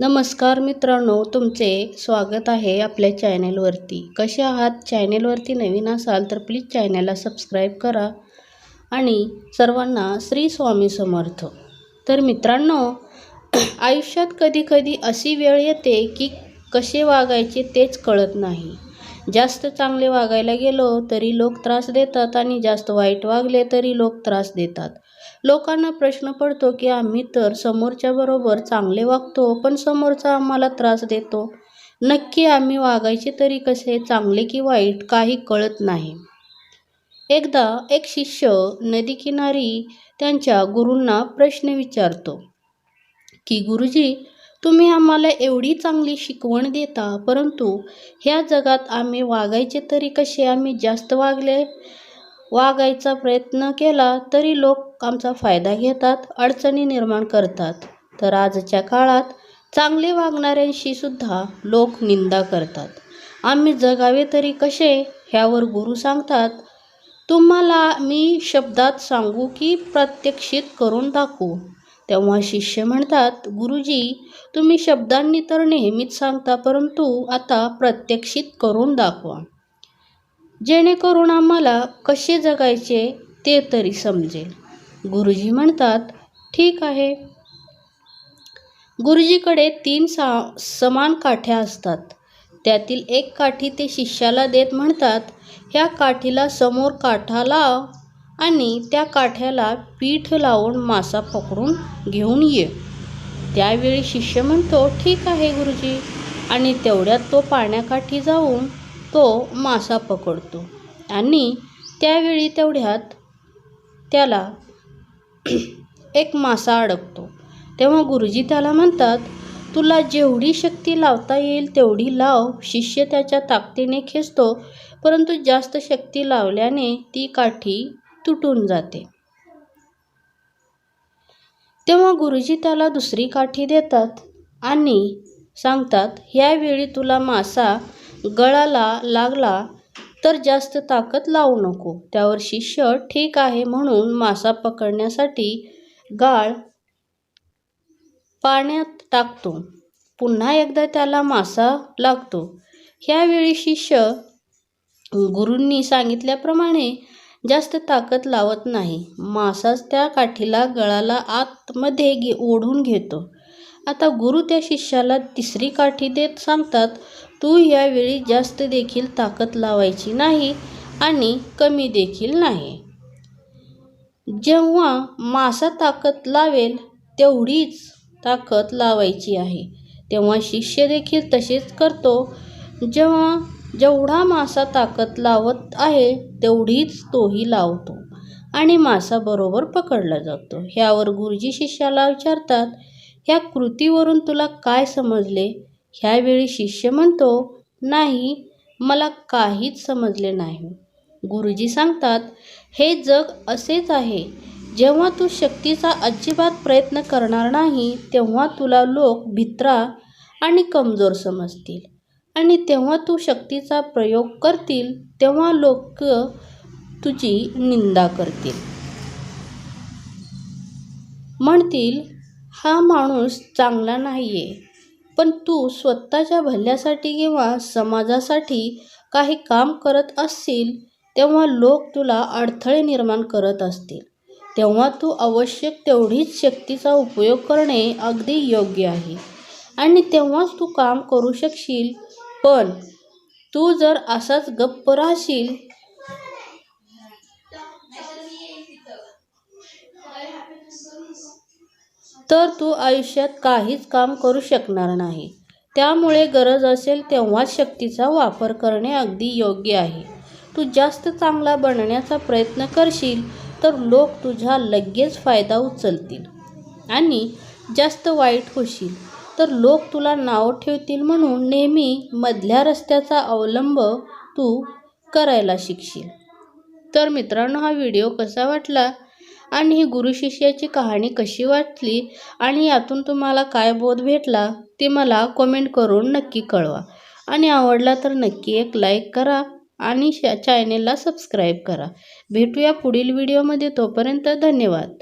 नमस्कार मित्रांनो तुमचे स्वागत आहे आपल्या चॅनेलवरती. कसे आहात? चॅनेलवरती नवीन असाल तर प्लीज चॅनेलला सबस्क्राईब करा आणि सर्वांना श्री स्वामी समर्थ. तर मित्रांनो आयुष्यात कधीकधी अशी वेळ येते की कसे वागायचे तेच कळत नाही. जास्त चांगले वागायला गेलो तरी लोक त्रास देतात आणि जास्त वाईट वागले तरी लोक त्रास देतात. लोकांना प्रश्न पडतो की आम्ही तर समोरच्याबरोबर चांगले वागतो पण समोरचा आम्हाला त्रास देतो. नक्की आम्ही वागायचे तरी कसे चांगले की वाईट काही कळत नाही. एकदा एक शिष्य नदीकिनारी त्यांच्या गुरूंना प्रश्न विचारतो की गुरुजी तुम्ही आम्हाला एवढी चांगली शिकवण देता परंतु ह्या जगात आम्ही वागायचे तरी कसे? आम्ही जास्त वागले वागायचा प्रयत्न केला तरी लोक आमचा फायदा घेतात अडचणी निर्माण करतात. तर आजच्या काळात चांगले वागणाऱ्यांशी सुद्धा लोक निंदा करतात. आम्ही जगावे तरी कसे? ह्यावर गुरु सांगतात तुम्हाला मी शब्दात सांगू की प्रत्यक्षित करून दाखवू. तेव्हा शिष्य म्हणतात गुरुजी तुम्ही शब्दांनी तर नेहमीच सांगता परंतु आता प्रत्यक्षित करून दाखवा. जेणेकरून आम्हाला कसे जगायचे ते तरी समजेल. गुरुजी म्हणतात ठीक आहे. गुरुजीकडे तीन सा समान काठ्या असतात. त्यातील एक काठी ते शिष्याला देत म्हणतात ह्या काठीला समोर काठा लाव आणि त्या काठ्याला पीठ लावून मासा पकडून घेऊन ये. त्यावेळी शिष्य म्हणतो ठीक आहे गुरुजी. आणि तेवढ्यात तो पाण्याकाठी जाऊन तो मासा पकडतो. आणि त्यावेळी तेवढ्यात त्याला एक मासा अडकतो. तेव्हा गुरुजी त्याला म्हणतात तुला जेवढी शक्ती लावता येईल तेवढी लाव. शिष्य त्याच्या ताकदीने खेचतो परंतु जास्त शक्ती लावल्याने ती काठी तुटून जाते. तेव्हा गुरुजी त्याला दुसरी काठी देतात आणि सांगतात ह्यावेळी तुला मासा गळाला लागला तर जास्त ताकद लावू नको. त्यावर शिष्य ठीक आहे म्हणून मासा पकडण्यासाठी गाळ पाण्यात टाकतो. पुन्हा एकदा त्याला मासा लागतो. ह्यावेळी शिष्य गुरूंनी सांगितल्याप्रमाणे जास्त ताकद लावत नाही. मासाच त्या काठीला गळाला आतमध्ये घे ओढून घेतो. आता गुरु त्या शिष्याला तिसरी काठी देत सांगतात तू यावेळी जास्त देखील ताकद लावायची नाही आणि कमी देखील नाही. जेव्हा मासा ताकद लावेल तेवढीच ताकद लावायची आहे. तेव्हा शिष्य देखील तसेच करतो. जेव्हा जेवढा मासा ताकद लावत आहे तेवढीच तोही लावतो आणि मासा बरोबर पकडला जातो. ह्यावर गुरुजी शिष्याला विचारतात ह्या कृतीवरून तुला काय समजले? ह्यावेळी शिष्य म्हणतो नाही मला काहीच समजले नाही. गुरुजी सांगतात हे जग असेच आहे. जेव्हा तू शक्तीचा अजिबात प्रयत्न करणार नाही तेव्हा तुला लोक भित्रा आणि कमजोर समजतील. आणि तेव्हा तू शक्तीचा प्रयोग करतील तेव्हा लोक तुझी निंदा करतील. म्हणतील हा माणूस चांगला नाही आहे पण तू स्वतःच्या भल्यासाठी किंवा समाजासाठी काही काम करत असशील तेव्हा लोक तुला अडथळे निर्माण करत असतील. तेव्हा तू आवश्यक तेवढीच शक्तीचा उपयोग करणे अगदी योग्य आहे. आणि तेव्हाच तू काम करू शकशील पण तू जर असाच गप्प राहशील. तर तू आयुष्यात काहीच काम करू शकणार नाही. त्यामुळे गरज असेल तेव्हाच शक्तीचा वापर करणे अगदी योग्य आहे. तू जास्त चांगला बनण्याचा प्रयत्न करशील तर लोक तुझा लगेच फायदा उचलतील आणि जास्त वाईट होशील. तर लोक तुला नाव ठेवतील म्हणून नेहमी मधल्या रस्त्याचा अवलंब तू करायला शिकशील. तर मित्रांनो हा व्हिडिओ कसा वाटला आणि ही गुरु शिष्याची कहाणी कशी वाटली आणि यातून तुम्हाला काय बोध भेटला ते मला कमेंट करून नक्की कळवा. आणि आवडला तर नक्की एक लाईक करा आणि चॅनेलला सबस्क्राईब करा. भेटूया पुढील व्हिडिओमध्ये तोपर्यंत धन्यवाद.